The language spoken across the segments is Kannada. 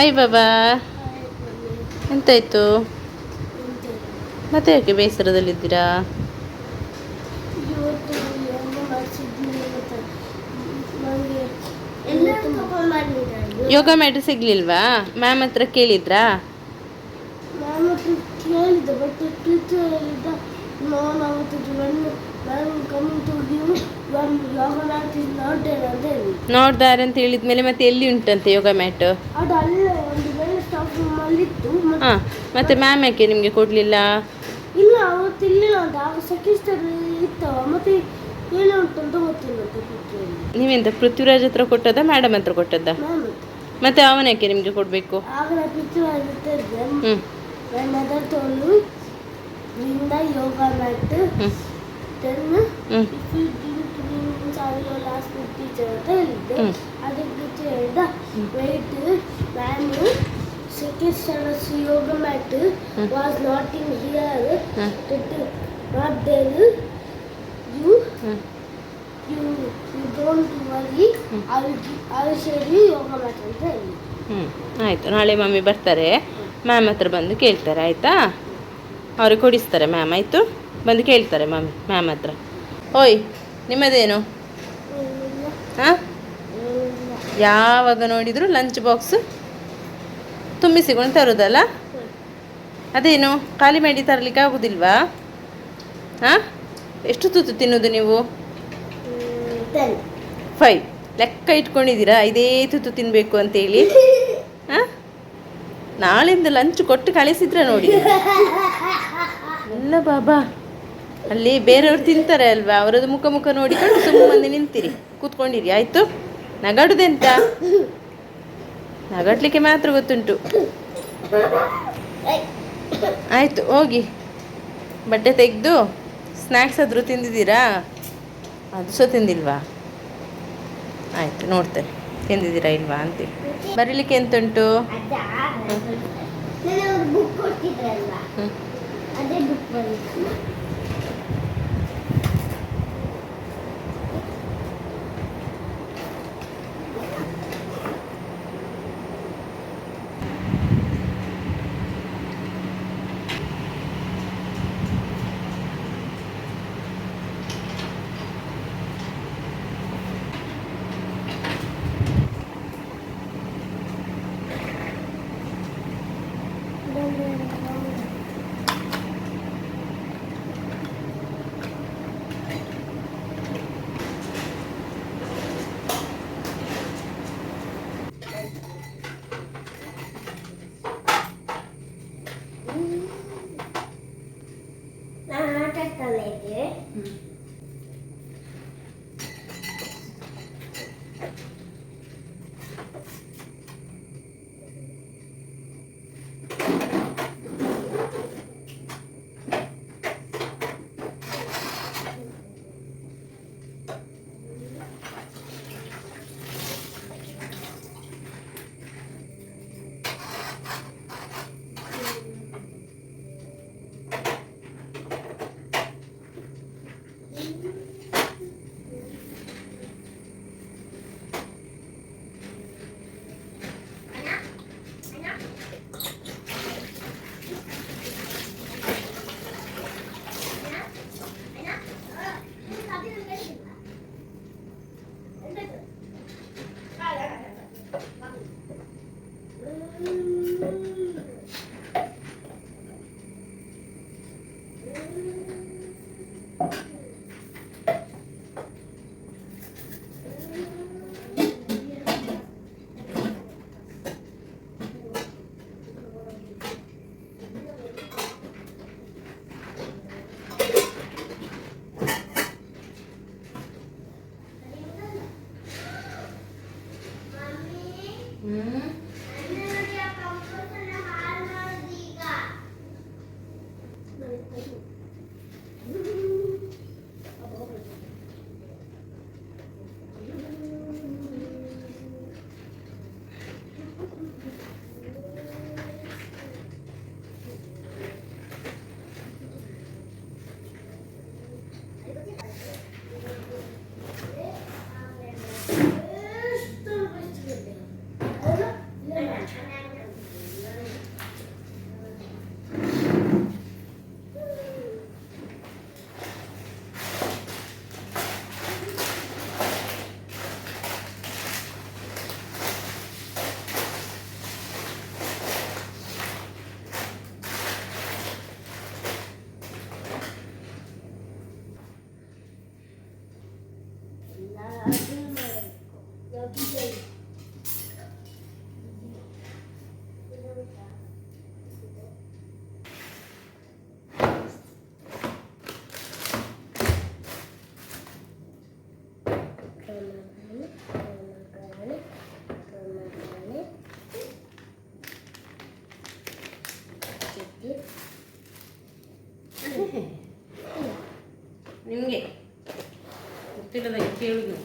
ಹಾಯ್ ಬಾಬಾ ಎಂತಾಯ್ತು? ಮತ್ತೆ ಯಾಕೆ ಬೇಸರದಲ್ಲಿದ್ದೀರಾ ಯೋಗ ಮ್ಯಾಟ್ ಸಿಗ್ಲಿಲ್ವಾ? ಮ್ಯಾಮ್ ಹತ್ರ ಕೇಳಿದ್ರಾ? ಕೇಳಿದ್ದೆ ಬಟ್ ಟೀಚರ್ ಹೇಳಿದ್ದ ನಾನು ಅವತ್ತು ಬಂದು ನಾನು coming to you one yoga not there ಅಂತ ಹೇಳಿದ ಮೇಲೆ ಮತ್ತೆ ಎಲ್ಲಿ ಉಂಟಂತೆ ಯೋಗ ಮ್ಯಾಟ್? ಹಾಂ ಮತ್ತೆ ಮ್ಯಾಮ್ ಯಾಕೆ ನಿಮಗೆ ಕೊಡಲಿಲ್ಲ? ಇಲ್ಲ ಅವತ್ತು ಇಲ್ಲಿಲ್ಲ ಅಂತ. ಆಗ ಸೆಕೆಂಡ್ ಇತ್ತವ ಮತ್ತೆ ಏನು ಉಂಟು ಅಂತ ಗೊತ್ತಿಲ್ಲ ಅಂತ ಟೀಚರ್ ನೀವೆಂತ ಪೃಥ್ವಿರಾಜ್ ಹತ್ರ ಕೊಟ್ಟದ ಮೇಡಮ್ ಹತ್ರ ಕೊಟ್ಟದ್ದ? ಮತ್ತೆ ಅವನ ಯಾಕೆ ನಿಮಗೆ ಕೊಡಬೇಕು? ಹ್ಞೂ yoga mat. ಹ್ಞೂ ಹ್ಞೂ ಡೋಂಟ್ ವರಿ ಯೋಗ ಮ್ಯಾಟ್ ಅಂತ ಹೇಳಿ. ಆಯಿತು. ನಾಳೆ ಮಮ್ಮಿ ಬರ್ತಾರೆ. ಮ್ಯಾಮ್ ಹತ್ರ ಬಂದು ಕೇಳ್ತಾರೆ ಆಯಿತಾ? ಅವ್ರಿಗೆ ಕೊಡಿಸ್ತಾರೆ ಮ್ಯಾಮ್ ಆಯಿತು? ಬಂದು ಕೇಳ್ತಾರೆ ಮಮ್ಮಿ ಮ್ಯಾಮ್ ಹತ್ರ. ಓಯ್ ನಿಮ್ಮದೇನು? ಹಾಂ? ಯಾವಾಗ ನೋಡಿದರೂ ಲಂಚ್ ಬಾಕ್ಸ್ ತುಂಬಿಸಿಕೊಂಡು ತರೋದಲ್ಲ? ಅದೇನು ಖಾಲಿ ಮಾಡಿ ತರಲಿಕ್ಕೆ ಆಗೋದಿಲ್ವಾ? ಹಾಂ? ಎಷ್ಟು ತುತ್ತು ತಿನ್ನೋದು ನೀವು? ಫೈವ್ ಲೆಕ್ಕ ಇಟ್ಕೊಂಡಿದ್ದೀರಾ? ಇದೇ ತುತ್ತು ತಿನ್ನಬೇಕು ಅಂತೇಳಿ. ಹಾಂ? ನಾಳಿಂದ ಲಂಚ್ ಕೊಟ್ಟು ಕಳಿಸಿದ್ರೆ ನೋಡಿ. ಅಲ್ಲ ಬಾಬಾ, ಅಲ್ಲಿ ಬೇರೆಯವ್ರು ತಿಂತಾರೆ ಅಲ್ವಾ? ಅವರದ್ದು ಮುಖ ಮುಖ ನೋಡಿಕೊಂಡು ಸುಮ್ಮನೆ ನಿಂತಿರಿ. ಕೂತ್ಕೊಂಡಿರಿ ಆಯಿತು? ನಗಾಡುದೆಂತ? ನಗಾಡ್ಲಿಕ್ಕೆ ಮಾತ್ರ ಗೊತ್ತುಂಟು. ಆಯಿತು ಹೋಗಿ. ಬಟ್ಟೆ ತೆಗೆದು ಸ್ನ್ಯಾಕ್ಸ್ ಆದರೂ ತಿಂದಿದ್ದೀರಾ? ಅದು ಸಹ ತಿಂದಿಲ್ವಾ? ಆಯಿತು ನೋಡ್ತೇನೆ. ತಿಂದಿದ್ದೀರಾ ಇಲ್ವಾ ಅಂತ ಬರೀಲಿಕ್ಕೆ ಎಂತುಂಟು? ಹ್ಞೂ പിന്നെ നെറ്റിയൊഴിഞ്ഞു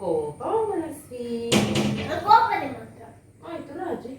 ಕೋಪ ಕೋಪನೆ ಮಾತ್ರ ಆಯ್ತು ರಾಜಿ.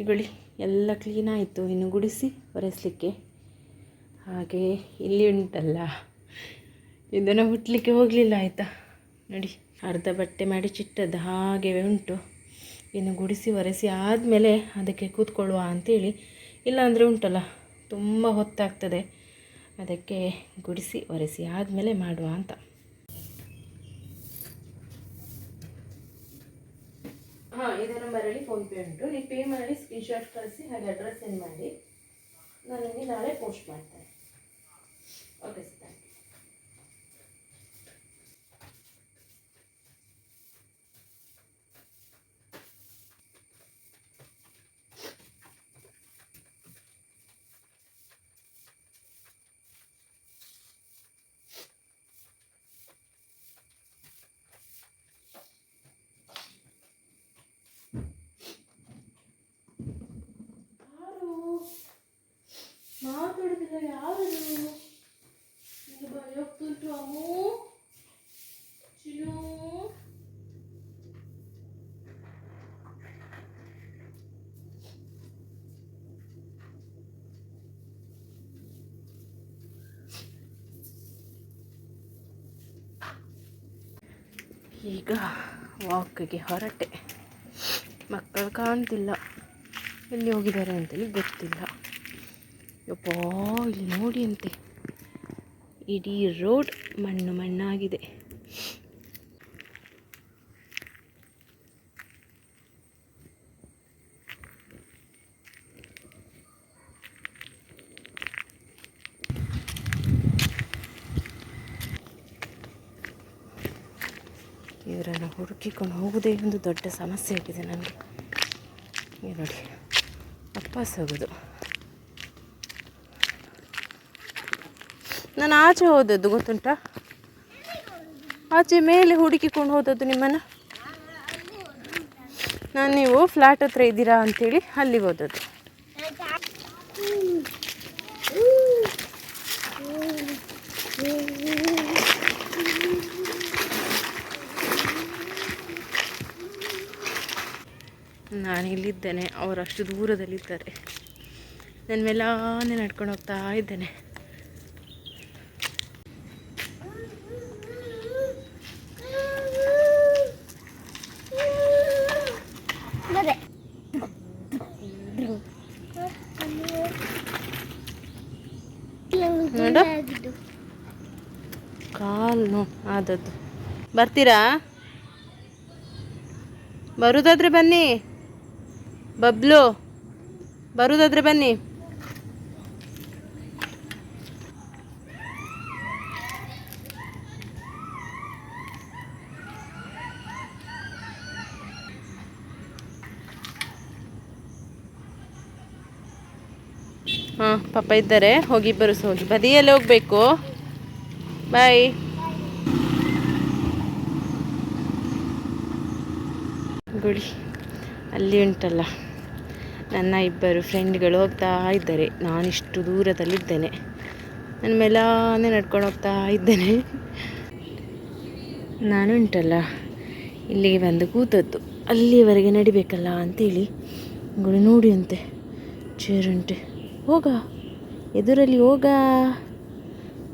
ಈಗಳಿ ಎಲ್ಲ ಕ್ಲೀನ್ ಆಯಿತು. ಇನ್ನು ಗುಡಿಸಿ ಒರೆಸಲಿಕ್ಕೆ. ಹಾಗೆ ಇಲ್ಲಿ ಉಂಟಲ್ಲ. ಇದನ್ನು ಹುಟ್ಟಲಿಕ್ಕೆ ಹೋಗಲಿಲ್ಲ ಆಯಿತಾ? ನೋಡಿ ಅರ್ಧ ಬಟ್ಟೆ ಮಾಡಿ ಚಿಟ್ಟದ್ದು ಹಾಗೆ ಉಂಟು. ಇನ್ನು ಗುಡಿಸಿ ಒರೆಸಿ ಆದಮೇಲೆ ಅದಕ್ಕೆ ಕೂತ್ಕೊಳ್ಳುವ ಅಂತೇಳಿ ಇಲ್ಲಾಂದರೆ ಉಂಟಲ್ಲ, ತುಂಬ ಹೊತ್ತಾಗ್ತದೆ. ಅದಕ್ಕೆ ಗುಡಿಸಿ, ಒರೆಸಿ, ಆದಮೇಲೆ ಮಾಡುವ ಅಂತ. ಹಾಂ, ಇದೇ ನಂಬರಲ್ಲಿ ಫೋನ್ಪೇ ಉಂಟು. ನೀವು ಪೇ ಮಾಡಿ ಸ್ಕ್ರೀನ್ಶಾಟ್ ಕಳಿಸಿ, ಹಾಗೆ ಅಡ್ರೆಸ್ ಸೆಂಡ್ ಮಾಡಿ. ನಾನು ನಿಮಗೆ ನಾಳೆ ಪೋಸ್ಟ್ ಮಾಡ್ತೇನೆ. ಈಗ ವಾಕಿಗೆ ಹೊರಟೆ. ಮಕ್ಕಳು ಕಾಣ್ತಿಲ್ಲ. ಎಲ್ಲಿ ಹೋಗಿದ್ದಾರೆ ಅಂತೇಳಿ ಗೊತ್ತಿಲ್ಲ. ಯಪ್ಪಾ, ಇಲ್ಲಿ ನೋಡಿ ಅಂತೆ. ಇಡೀ ರೋಡ್ ಮಣ್ಣು ಮಣ್ಣಾಗಿದೆ. ಇವರನ್ನು ಹುಡುಕಿಕೊಂಡು ಹೋಗೋದೇ ಒಂದು ದೊಡ್ಡ ಸಮಸ್ಯೆ ಆಗಿದೆ ನನಗೆ. ಈಗ ನೋಡಿ, ವಾಪಸ್ ಹೋಗೋದು. ನಾನು ಆಚೆ ಹೋದದ್ದು ಗೊತ್ತುಂಟಾ? ಆಚೆ ಮೇಲೆ ಹುಡುಕಿಕೊಂಡು ಹೋದದ್ದು ನಿಮ್ಮನ್ನು? ನಾನು ನೀವು ಫ್ಲ್ಯಾಟ್ ಹತ್ರ ಇದ್ದೀರಾ ಅಂಥೇಳಿ ಅಲ್ಲಿಗೆ ಹೋದದ್ದು. ನಾನು ಇಲ್ಲಿದ್ದೇನೆ ಅವರು ಅಷ್ಟು ದೂರದಲ್ಲಿದ್ದಾರೆ. ನನ್ನ ಮೇಲಾನೆ ನಡ್ಕೊಂಡು ಹೋಗ್ತಾ ಇದ್ದೇನೆ. ಕಾಲು ನೋ ಆದದ್ದು ಬರ್ತೀರಾ? ಬರುದಾದ್ರೆ ಬನ್ನಿ. ಬಬ್ಲು, ಬರುದಾದ್ರೆ ಬನ್ನಿ. ಹಾಂ, ಪಾಪ ಇದ್ದಾರೆ. ಹೋಗಿ ಇಬ್ಬರು ಸಹ ಹೋಗಿ ಬದಿಯಲ್ಲಿ ಹೋಗಬೇಕು. ಬಾಯ್ ಗುಡಿ, ಅಲ್ಲಿ ಉಂಟಲ್ಲ. ನನ್ನ ಇಬ್ಬರು ಫ್ರೆಂಡ್ಗಳು ಹೋಗ್ತಾ ಇದ್ದಾರೆ. ನಾನಿಷ್ಟು ದೂರದಲ್ಲಿದ್ದೇನೆ. ನನ್ನ ಮೇಲಾನೆ ನಡ್ಕೊಂಡು ಹೋಗ್ತಾ ಇದ್ದೇನೆ. ನಾನು ಉಂಟಲ್ಲ ಇಲ್ಲಿಗೆ ಬಂದು ಕೂತದ್ದು. ಅಲ್ಲಿಯವರೆಗೆ ನಡಿಬೇಕಲ್ಲ ಅಂತೇಳಿ ಗುಡಿ ನೋಡಿ ಅಂತೆ. ಚೇರುಂಟೆ ಹೋಗ, ಎದುರಲ್ಲಿ ಹೋಗ.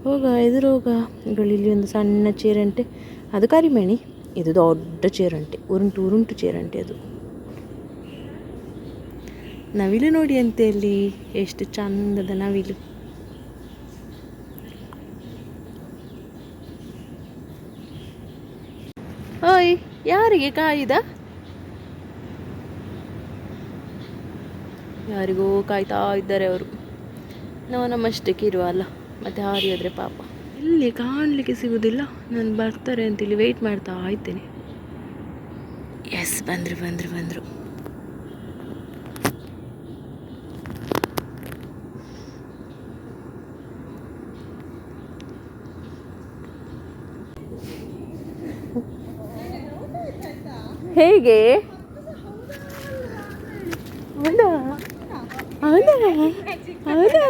ಹೋಗ, ಎದುರು ಹೋಗ. ಇಲ್ಲಿ ಒಂದು ಸಣ್ಣ ಚೇರಂಟೆ ಅದು ಕರಿಮೆಣಿ ಇದು ದೊಡ್ಡ ಚೇರಂಟೆ ಉರುಂಟು ಉರುಂಟು ಚೇರಂಟೆ ಅದು. ನವಿಲು ನೋಡಿ ಅಂತೆ ಅಲ್ಲಿ ಎಷ್ಟು ಚಂದದ ನವಿಲು. ಓಯ್ ಯಾರಿಗೆ ಕಾಯ್ದ? ಯಾರಿಗೋ ಕಾಯ್ತಾ ಇದ್ದಾರೆ ಅವರು. ನಾವು ನಮ್ಮಷ್ಟಕ್ಕೆ ಇರುವ ಅಲ್ಲ ಮತ್ತೆ ಹಾರಿ ಹೋದ್ರೆ ಪಾಪ. ಇಲ್ಲಿ ಕಾಣಲಿಕ್ಕೆ ಸಿಗುವುದಿಲ್ಲ ನಾನು ಬರ್ತಾರೆ ಅಂತ ಇಲ್ಲಿ ವೆಯ್ಟ್ ಮಾಡ್ತಾ ಇದ್ದೇನೆ. ಎಸ್ ಬಂದರು ಬಂದರು ಬಂದರು. ಹೇಗೆ? ಹೌದಾ? ಹೌದಾ? ಹೌದಾ?